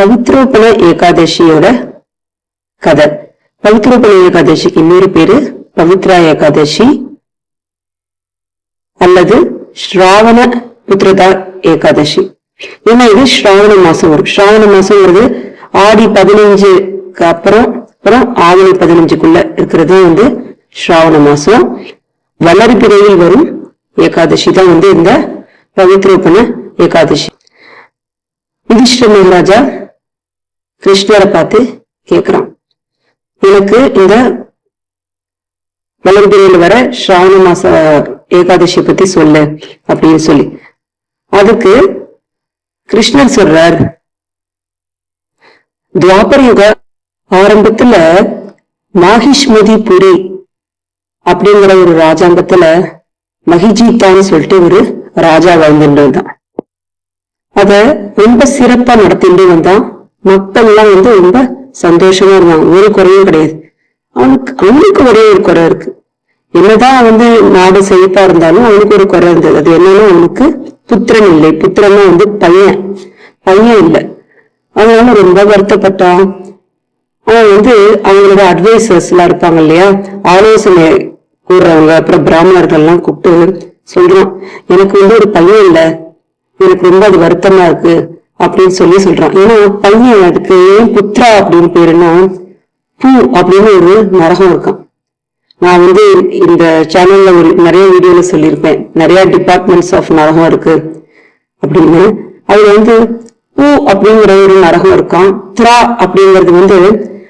பவித்ரோபண ஏகாதசியோட கதை பவித்ரோபண ஏகாதசிக்கு இன்னொரு பேரு பவித்ரா ஏகாதசி அல்லது ஸ்ராவண புத்திரதா ஏகாதசி. ஏன்னா இது ஸ்ராவண மாசம் வரும். ஸ்ராவண மாசம்ங்கிறது ஆடி பதினஞ்சுக்கு அப்புறம் அப்புறம் ஆவணி பதினஞ்சுக்குள்ள இருக்கிறது வந்து ஸ்ராவண மாசம். வளர்பிறையில் வரும் ஏகாதசி தான் வந்து இந்த பவித்ரோபண ஏகாதசி. யுதிஷ்ட மகாராஜா விஷ்ணுவரை பார்த்து கேக்குறான். எனக்கு இந்த வளர்பிரியில் வர ஸ்ராவண மாச ஏகாதசி பத்தி சொல்லு அப்படின்னு சொல்லி. அதுக்கு கிருஷ்ணர் சொல்றார் துவாபர யுக ஆரம்பத்துல மாகிஷ்மதி புரி அப்படிங்கிற ஒரு ராஜாங்கத்துல மகிஜீத்தான்னு சொல்லிட்டு ஒரு ராஜா வாழ்ந்துட்டு வந்தான் அத ரொம்ப சிறப்பா நடத்திட்டு வந்தான் மக்கள்லாம் வந்து ரொம்ப சந்தோஷமா இருந்தாங்க ஒரு குறையும் கிடையாது. அவனுக்கு அவனுக்கு ஒரே ஒரு குறை இருக்கு. என்னதான் வந்து நாடு செழிப்பா இருந்தாலும் அவனுக்கு ஒரு குறை இருந்தது. அது என்னன்னா அவனுக்கு புத்திரன் இல்லை. புத்திரமா வந்து பையன். பையன் இல்லை. அதனால ரொம்ப வருத்தப்பட்டான். அவன் வந்து அவங்களோட அட்வைசர்ஸ் எல்லாம் இருப்பாங்க இல்லையா? ஆலோசனை கூடுறவங்க அப்புறம் பிராமணர்கள்லாம் கூப்பிட்டு சொல்றான். எனக்கு வந்து ஒரு பையன் இல்லை. எனக்கு ரொம்ப அது வருத்தமா இருக்கு. அப்படின்னு சொல்லி சொல்றான். ஏன்னா பையன் அதுக்கு ஏன் புத்ரா அப்படின்னு பேருன்னா பூ அப்படின்னு ஒரு நரகம் இருக்கான் நான் வந்து இந்த சேனல்ல ஒரு நிறைய வீடியோல சொல்லியிருப்பேன். நிறைய டிபார்ட்மெண்ட்ஸ் ஆஃப் நரகம் இருக்கு அப்படின்னு. அதுல வந்து பூ அப்படிங்கிற ஒரு நரகம் இருக்கான் திரா அப்படிங்கிறது வந்து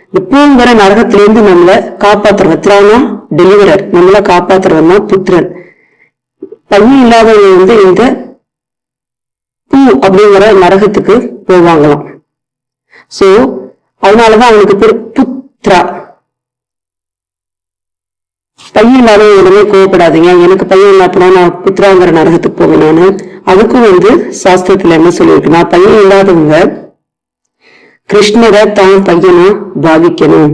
இந்த பூங்கிற நரகத்துல நம்மளை நம்மள காப்பாத்துறவன். திரானா டெலிவரர் நம்மள காப்பாத்துறவன் தான் புத்திரன். பையன் இல்லாதவங்க வந்து இந்த அப்படிங்கிற நரகத்துக்கு போவாங்களாம். சோ அதனாலதான் அவனுக்கு பேர் புத்ரா. பையன் இல்லாத உடனே கோவப்படாதீங்க. எனக்கு பையன் இல்லாப்பனா நான் புத்ராங்கிற நரகத்துக்கு போவேன் நானு. அதுக்கும் வந்து சாஸ்திரத்துல என்ன சொல்லியிருக்குன்னா பையன் இல்லாதவங்க கிருஷ்ணரை தான் பையனா பாவிக்கணும்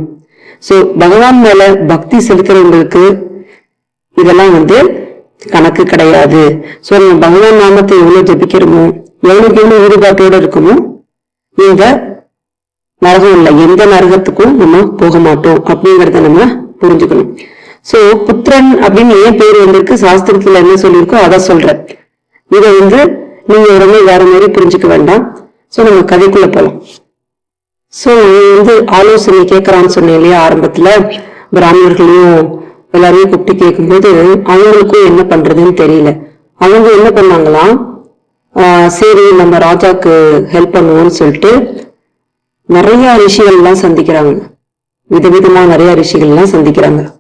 சோ பகவான் மேல பக்தி செலுத்துறவங்களுக்கு இதெல்லாம் வந்து கணக்கு கிடையாது. சோ நம்ம பகவான் நாமத்தை எவ்வளவு ஜபிக்கிறோமோ எவ்வளவுக்கு எவ்வளவு ஈடுபாட்டோடு இருக்குமோ இந்த நரகம் இல்லை எந்த நரகத்துக்கும் நம்ம போக மாட்டோம் அப்படிங்கிறத நம்ம புரிஞ்சுக்கணும். சோ புத்திரன் அப்படின்னு ஏன் பேர் வந்திருக்கு சாஸ்திரத்துல என்ன சொல்லியிருக்கோ அதை சொல்றேன். இதை வந்து நீங்க உடனே வேற மாதிரி புரிஞ்சுக்க வேண்டாம். சோ நம்ம கதைக்குள்ள போலாம். சோ வந்து ஆலோசனை கேட்கறான்னு சொன்னேன் இல்லையா ஆரம்பத்துல? பிராமணர்களையும் எல்லாரையும் கூப்பிட்டு கேட்கும்போது அவங்களுக்கும் என்ன பண்றதுன்னு தெரியல. அவங்க என்ன பண்ணாங்களாம்? சரி நம்ம ராஜாக்கு ஹெல்ப் பண்ணுவோம்னு சொல்லிட்டு நிறைய ரிஷிகள்லாம் சந்திக்கிறாங்க. விதவிதமா நிறைய ரிஷிகள் எல்லாம் சந்திக்கிறாங்க.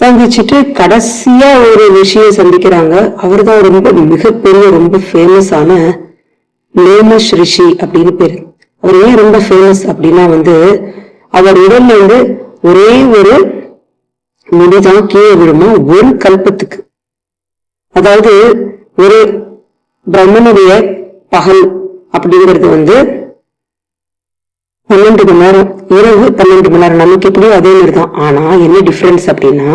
சந்திச்சுட்டு கடைசியா ஒரு விஷயம் சந்திக்கிறாங்க. அவர்தான் ரொம்ப மிகப்பெரிய ரொம்ப ஃபேமஸான நேமஷ் ரிஷி அப்படின்னு பேரு. அவர் ஏன் ரொம்ப ஃபேமஸ் அப்படின்னா வந்து அவர் உடல்ல வந்து ஒரே ஒரு முடிதான் கீழே விழுமா ஒரு கல்பத்துக்கு. அதாவது ஒரு பிரம்மனுடைய பகல் அப்படிங்கிறது வந்து பன்னெண்டு மணி நேரம் இரவு பன்னெண்டு மணி நேரம். நமக்கு எப்படியோ அதே மாதிரி தான் ஆனா என்ன டிஃப்ரென்ஸ் அப்படின்னா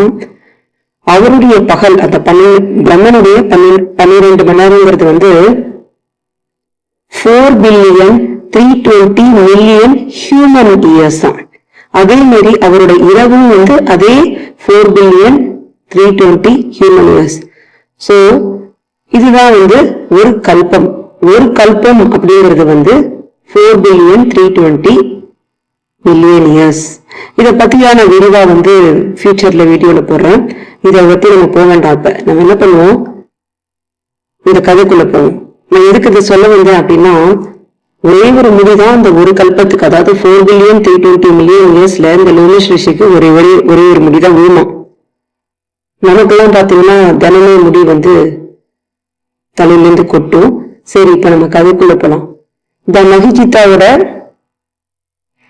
அவருடைய பகல் அந்த பன்னெண்டு பிரம்மனுடைய பன்னெண்டு பன்னிரெண்டு மணி நேரங்கிறது வந்து four billion three twenty million human years தான் அதே மாதிரி அவரோட இரவும் வந்து அதே four billion three twenty human years so இதுதான் வந்து ஒரு கல்பம். ஒரு கல்பம் அப்படிங்கிறது வந்து four billion three twenty million years இதை பற்றியான விரிவாக வந்து ஃபியூச்சரில் வீடியோவில் போடுறேன். இதை பற்றி நம்ம போக வேண்டாம் அப்போ நம்ம என்ன பண்ணுவோம்? இந்த கதைக்குள்ளே போவோம். நான் எதுக்கு இதை சொல்ல வந்தேன் அப்படின்னா ஒரே ஒரு முடிதான் இந்த ஒரு கல்பத்துக்கு அதாவது four billion three twenty million இயர்ஸ்ல இந்த லோனேஷ் ரிஷிக்கு ஒரே ஒரே ஒரே ஒரு முடிதான் விழுணும் நமக்கெல்லாம் பார்த்தீங்கன்னா தினமே முடி வந்து தலையில இருந்து கொட்டும். சரி இப்ப நம்ம கதைக்குள்ள போலாம். த மகிஜிதாவோட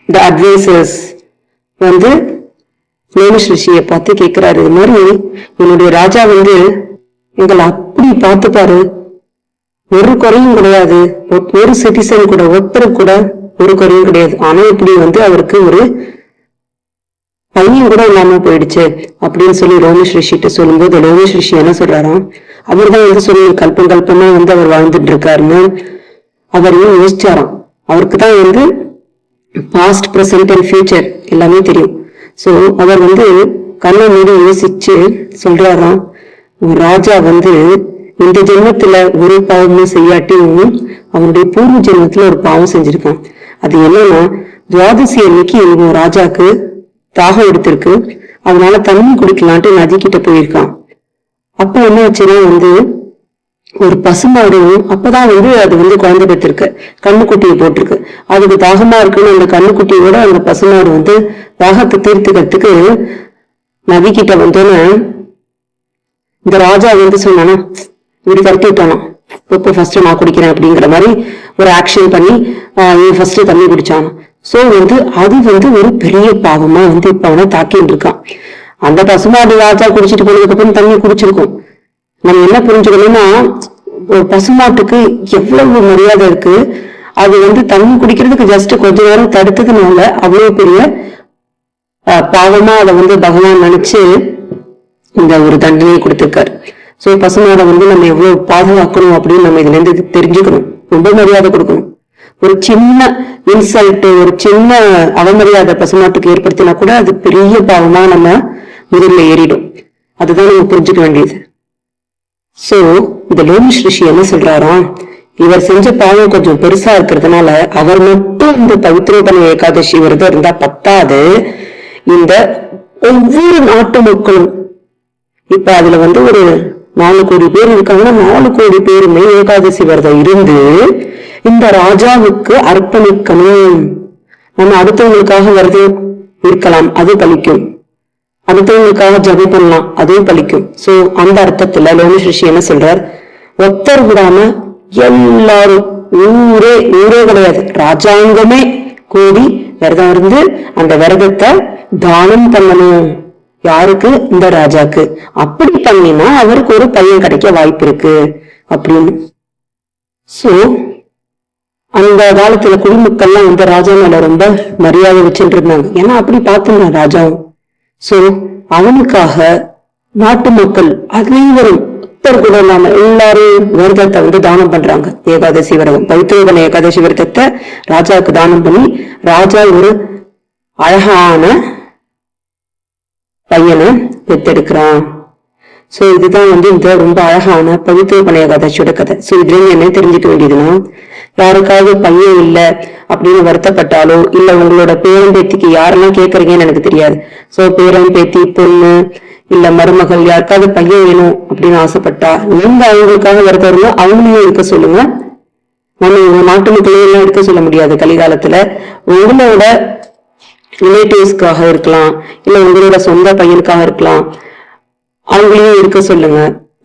த அட்வைசர்ஸ் வந்து நேமிஷ் ரிஷியை பார்த்து கேட்கிறாரு இது மாதிரி உன்னுடைய ராஜா வந்து எங்களை அப்படி பார்த்துப்பாரு ஒரு குறையும் கிடையாது. ஒரு சிட்டிசன் கூட ஒருத்தர் கூட ஒரு குறையும் கிடையாது. ஆனா இப்படி வந்து அவருக்கு ஒரு பையன் கூட இல்லாம போயிடுச்சு அப்படின்னு சொல்லி ரோமேஷ் ரிஷிட்ட சொல்லும்போது ரோமேஷ் ரிஷி என்ன சொல்றாராம்? அவர் தான் வந்து சொல்லி கல்பம் கல்பமா வந்து அவர் வாழ்ந்துட்டு இருக்காருன்னு அவர் ஏன் யோசிச்சாராம்? அவருக்கு தான் வந்து பாஸ்ட் ப்ரெசன்ட் அண்ட் ஃபியூச்சர் எல்லாமே தெரியும். ஸோ அவர் வந்து கண்ணை மீது யோசிச்சு சொல்றாராம் ராஜா வந்து இந்த ஜென்மத்துல ஒரு பாவமும் செய்யாட்டியும் அவனுடைய பூர்வ ஜென்மத்துல ஒரு பாவம் செஞ்சிருக்கான். அது என்னன்னா துவாதசி அன்னைக்கு இவன் ராஜாக்கு தாகம் எடுத்திருக்கு. அதனால தண்ணி குடிக்கலான்ட்டு நதி கிட்ட போயிருக்கான். அப்ப என்ன ஆச்சுன்னா வந்து ஒரு பசுமாடும் அப்பதான் வந்து அது வந்து குழந்தை பெற்றிருக்கு. கண்ணுக்குட்டியை போட்டிருக்கு. அதுக்கு தாகமா இருக்குன்னு அந்த கண்ணுக்குட்டியோட அந்த பசுமாடு வந்து தாகத்தை தீர்த்துக்கிறதுக்கு நதி கிட்ட வந்தோன்னு இந்த ராஜா வந்து சொன்னானா இப்படி கருத்து விட்டானா? இப்போ ஃபர்ஸ்ட் நான் குடிக்கிறேன் அப்படிங்கிற மாதிரி ஒரு ஆக்ஷன் பண்ணி ஃபர்ஸ்ட் தண்ணி குடிச்சான். சோ வந்து அது வந்து ஒரு பெரிய பாவமா வந்து இப்ப அவனை தாக்கிட்டு இருக்கான். அந்த பசுமாடு ராஜா குடிச்சிட்டு போனதுக்கப்புறம் தண்ணி குடிச்சிருக்கும். நம்ம என்ன புரிஞ்சுக்கணும்னா ஒரு பசுமாட்டுக்கு எவ்வளவு மரியாதை இருக்கு அது வந்து தண்ணி குடிக்கிறதுக்கு ஜஸ்ட் கொஞ்ச நேரம் தடுத்ததுனால அவ்வளவு பெரிய பாவமா அதை வந்து பகவான் நினைச்சு இந்த ஒரு தண்டனையை கொடுத்திருக்காரு. ஸோ பசுமாடை வந்து நம்ம எவ்வளவு பாதுகாக்கணும் அப்படின்னு நம்ம இதுல இருந்து தெரிஞ்சுக்கணும். ரொம்ப மரியாதை கொடுக்கணும். ஒரு சின்ன இன்சல்ட் ஒரு சின்ன அவமரியாதை பசுமாட்டுக்கு ஏற்படுத்தினா கூட அது பெரிய பாவமா நம்ம முதல்ல ஏறிடும். அதுதான் நம்ம புரிஞ்சுக்க வேண்டியது. சோ இந்த லோமிஷ் ரிஷி என்ன சொல்றாராம் இவர் செஞ்ச பாவம் கொஞ்சம் பெருசா இருக்கிறதுனால அவர் மட்டும் இந்த பவித்ரோபன ஏகாதசி விரதம் இருந்தா பத்தாது. இந்த ஒவ்வொரு நாட்டு மக்களும் இப்ப அதுல வந்து ஒரு நாலு கோடி பேர் இருக்காங்கன்னா நாலு கோடி பேருமே ஏகாதசி விரதம் இருந்து இந்த ராஜாவுக்கு அர்ப்பணிக்கணும். நம்ம அடுத்தவங்களுக்காக விரதம் இருக்கலாம் அது பலிக்கும். அடுத்தவங்களுக்காக ஜெபம் பண்ணலாம். அதுவும் பலிக்கும். சோ அந்த அர்த்தத்துல லோமிஷ் ரிஷி என்ன சொல்றார்? ஒத்தர் விடாம எல்லாரும் ஊரே ஊரே கிடையாது. ராஜாங்கமே கூடி விரதம் இருந்து அந்த விரதத்தை தானம் பண்ணணும். யாருக்கு? இந்த ராஜாக்கு. அப்படி பண்ணினா அவருக்கு ஒரு பையன் கிடைக்க வாய்ப்பு இருக்கு. அப்படின்னு. சோ அந்த காலத்துல குடிமக்கள்லாம் இந்த ராஜா மேல ரொம்ப மரியாதை வச்சுட்டு இருந்தாங்க. ஏன்னா அப்படி பார்த்துருந்தான் ராஜாவும். சோ அவனுக்காக நாட்டு மக்கள் அனைவரும் ஒருத்தர் கூட இல்லாம எல்லாரும் விரதத்தை வந்து தானம் பண்றாங்க. ஏகாதசி விரதம். பவித்திரவன ஏகாதசி விரதத்தை ராஜாவுக்கு தானம் பண்ணி ராஜா ஒரு அழகான பையனை பெத்தெடுக்கிறான் சோ இதுதான் வந்து இந்த ரொம்ப அழகான பவித்திரபன ஏகாதசியோட கதை. சோ இதுல என்ன தெரிஞ்சுக்க வேண்டியதுன்னா யாருக்காவது பையன் இல்ல அப்படின்னு வருத்தப்பட்டாலோ இல்ல உங்களோட பேரன் பேத்திக்கு யாரெல்லாம் கேக்குறீங்கன்னு எனக்கு தெரியாது. சோ பேரன் பேத்தி பொண்ணு இல்ல மருமகள் யாருக்காவது பையன் வேணும் அப்படின்னு ஆசைப்பட்டா நீங்க அவங்களுக்காக வருத்தம் அவங்களையும் இருக்க சொல்லுங்க. நம்ம இவங்க நாட்டு மக்களையும் எல்லாம் இருக்க சொல்ல முடியாது கலிகாலத்துல. உங்களோட ரிலேட்டிவ்ஸ்க்காக இருக்கலாம் இல்ல உங்களோட சொந்த பையனுக்காக இருக்கலாம். அவங்களையும் இருக்க சொல்லுங்க.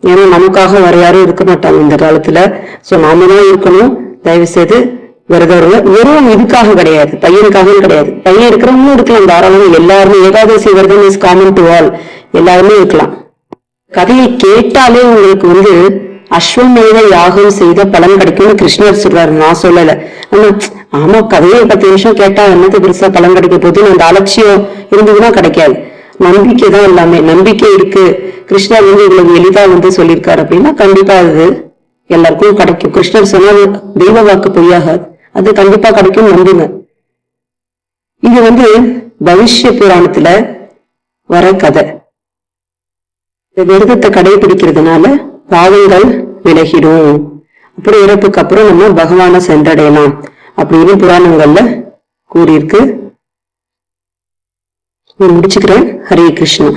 ஏன்னா நமக்காக வேற யாரும் இருக்க மாட்டாங்க இந்த காலத்துல. சோ நாம தான் இருக்கணும். தயவு செய்து விரதம் இருங்க வெறும் இதுக்காக கிடையாது. பையனுக்காகவும் கிடையாது. பையன் இருக்கிறவங்களும் இருக்கலாம். தாராளமா எல்லாருமே ஏகாதசி விரதம் இஸ் காமன் டு ஆல் எல்லாருமே இருக்கலாம். கதையை கேட்டாலே உங்களுக்கு வந்து அஸ்வமேத யாகம் செய்த பலன் கிடைக்கும்னு கிருஷ்ணர் சொல்றாரு. நான் சொல்லல. ஆனா ஆமா கதையை பத்து நிமிஷம் கேட்டா என்னது பெருசா பலன் கிடைக்க போகுது அந்த அலட்சியம் இருந்ததுன்னா கிடைக்காது. நம்பிக்கை தான் எல்லாமே. நம்பிக்கை இருக்கு. கிருஷ்ணர் வந்து இவ்வளவு எளிதா வந்து சொல்லியிருக்காரு அப்படின்னா கண்டிப்பா அது எல்லாருக்கும் கிடைக்கும். கிருஷ்ணர் சொன்னது தெய்வ வாக்கு பொய்யாகாது அது கண்டிப்பா கிடைக்கும் நம்புங்க. இது வந்து பவிஷ்ய புராணத்துல வர கதை. இந்த விரதத்தை கடைபிடிக்கிறதுனால பாவங்கள் விலகிடும். அப்படி இறப்புக்கு அப்புறம் நம்ம பகவானை சென்றடையலாம் அப்படின்னு புராணங்கள்ல கூறியிருக்கு. நான் முடிச்சுக்கிறேன். ஹரே கிருஷ்ணா.